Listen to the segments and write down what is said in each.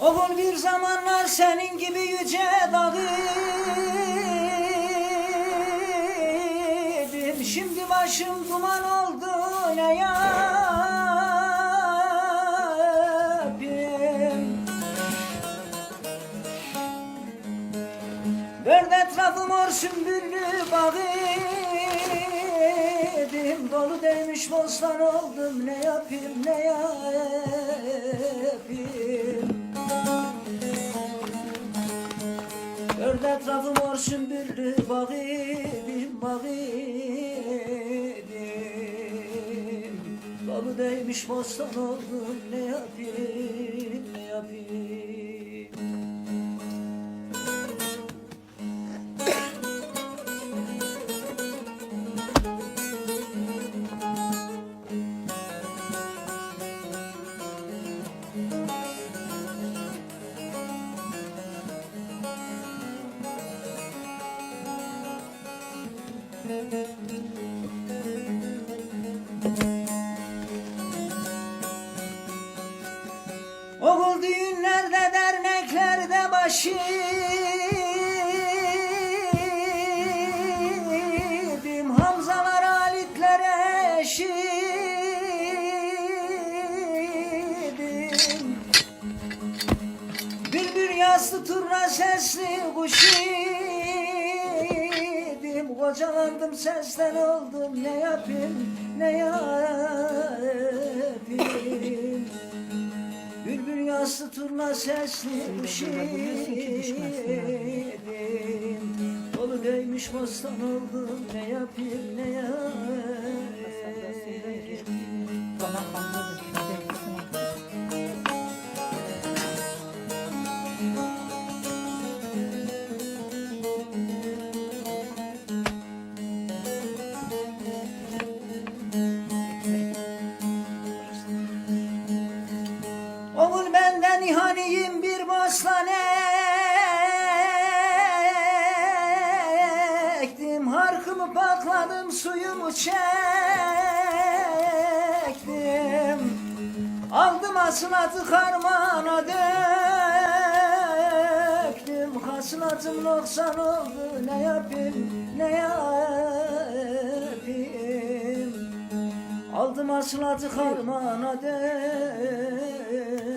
Oğul bir zamanlar senin gibi yüce dağı idim. Şimdi başım duman oldu ne yapayım Dört etrafım mor sümbüllü bağı idim. Dolu değmiş bostan oldum ne yapayım ne yapayım Dört etrafım mor sümbüllü bağı idim bağı idim. Dolu değmiş bostan oldum ne yapayım Okul düğünlerde derneklerde eşidim Bülbül yaslı turna sesli kuş idim Kocalandım sesten oldum ne yapayım ne yapayım? Bülbül yaslı turna sesli idim Dolu değmiş bostan oldum ne yapayım ne yapayım benden ihaniyim bir bostan ektim Harkımı pakladım suyumu çektim. Aldım asılatı karmana döktüm. Hasılatım noksan oldu ne yapayım ne yapayım? Aldım asılatı karmana döktüm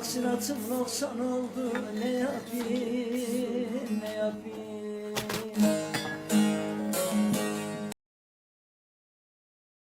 Taksiratım noksan oldu ne yapayım ne yapayım